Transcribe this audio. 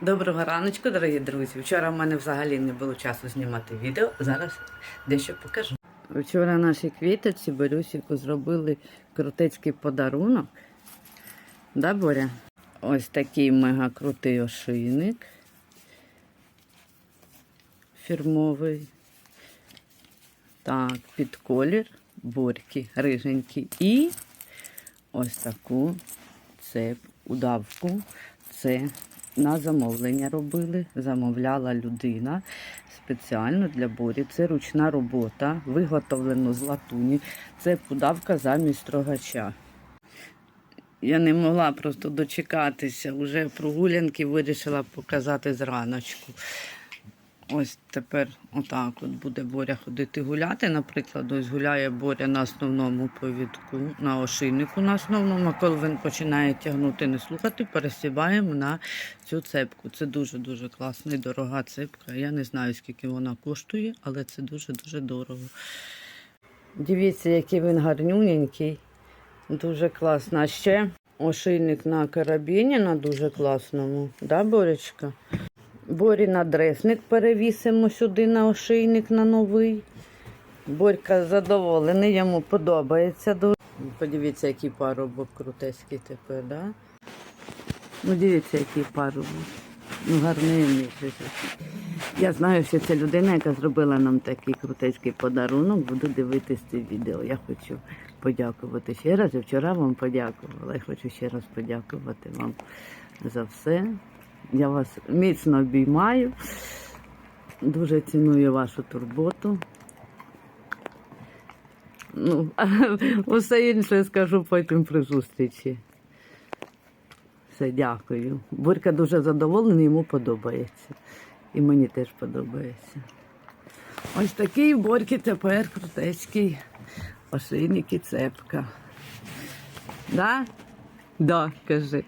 Доброго раночку, дорогі друзі. Вчора в мене взагалі не було часу знімати відео. Зараз дещо покажу. Вчора нашій квіточці Борюсіку зробили крутецький подарунок. Да, Боря? Ось такий мега крутий ошийник. Фірмовий. Так, під колір борьки, риженькі. І ось таку цеп, удавку. Це на замовлення робили. Замовляла людина спеціально для борі. Це ручна робота, виготовлено з латуні. Це подавка замість строгача. Я не могла просто дочекатися. Уже прогулянки вирішила показати зраночку. Ось тепер отак от буде Боря ходити гуляти. Наприклад, ось гуляє Боря на основному повідку, на ошийнику на основному. А Коли він починає тягнути, не слухати, пересіваємо на цю цепку. Це дуже-дуже класна і дорога цепка. Я не знаю, скільки вона коштує, але це дуже-дуже дорого. Дивіться, який він гарнюненький. Дуже класно. А ще ошийник на карабіні на дуже класному. Да, Боречка? Борі надресник перевісимо сюди на ошийник на новий. Борька задоволений, йому подобається. Подивіться, який парубок крутецький тепер, да? Ну, дивіться, який парубок. Ну, гарний Я знаю, що це людина, яка зробила нам такий крутецький подарунок. Буду дивитись це відео. Я хочу подякувати ще раз. Я вчора вам подякувала. Я хочу ще раз подякувати вам за все. Я вас міцно обіймаю. Дуже ціную вашу турботу. Ну, усе інше скажу потім при зустрічі. Все, дякую. Борька дуже задоволений, йому подобається. І мені теж подобається. Ось такий у Борьки тепер крутецький ошейник і цепка. Да? Да, кажи.